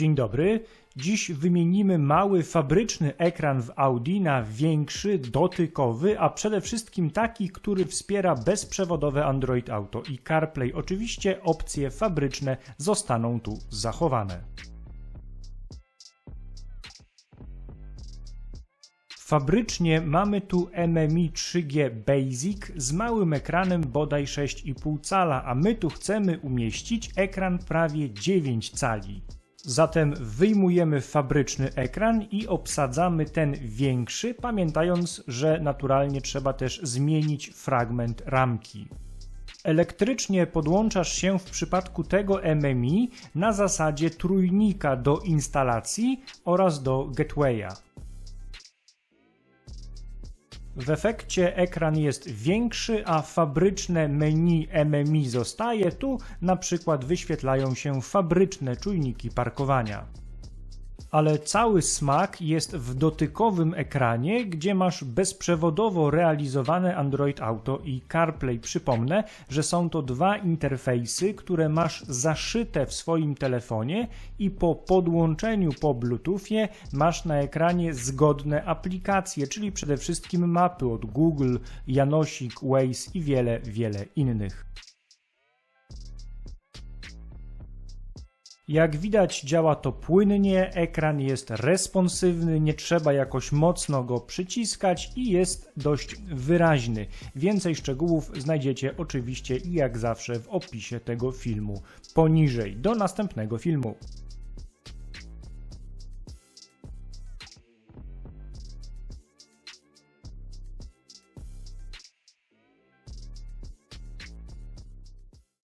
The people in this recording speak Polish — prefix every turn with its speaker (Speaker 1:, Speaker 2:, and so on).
Speaker 1: Dzień dobry. Dziś wymienimy mały fabryczny ekran w Audi na większy, dotykowy, a przede wszystkim taki, który wspiera bezprzewodowe Android Auto i CarPlay. Oczywiście opcje fabryczne zostaną tu zachowane. Fabrycznie mamy tu MMI 3G Basic z małym ekranem bodaj 6,5 cala, a my tu chcemy umieścić ekran prawie 9 cali. Zatem wyjmujemy fabryczny ekran i obsadzamy ten większy, pamiętając, że naturalnie trzeba też zmienić fragment ramki. Elektrycznie podłączasz się w przypadku tego MMI na zasadzie trójnika do instalacji oraz do gatewaya. W efekcie ekran jest większy, a fabryczne menu MMI zostaje. Tu na przykład wyświetlają się fabryczne czujniki parkowania. Ale cały smak jest w dotykowym ekranie, gdzie masz bezprzewodowo realizowane Android Auto i CarPlay. Przypomnę, że są to dwa interfejsy, które masz zaszyte w swoim telefonie i po podłączeniu po Bluetoothie masz na ekranie zgodne aplikacje, czyli przede wszystkim mapy od Google, Janosik, Waze i wiele, wiele innych. Jak widać działa to płynnie, ekran jest responsywny, nie trzeba jakoś mocno go przyciskać i jest dość wyraźny. Więcej szczegółów znajdziecie oczywiście i jak zawsze w opisie tego filmu poniżej. Do następnego filmu.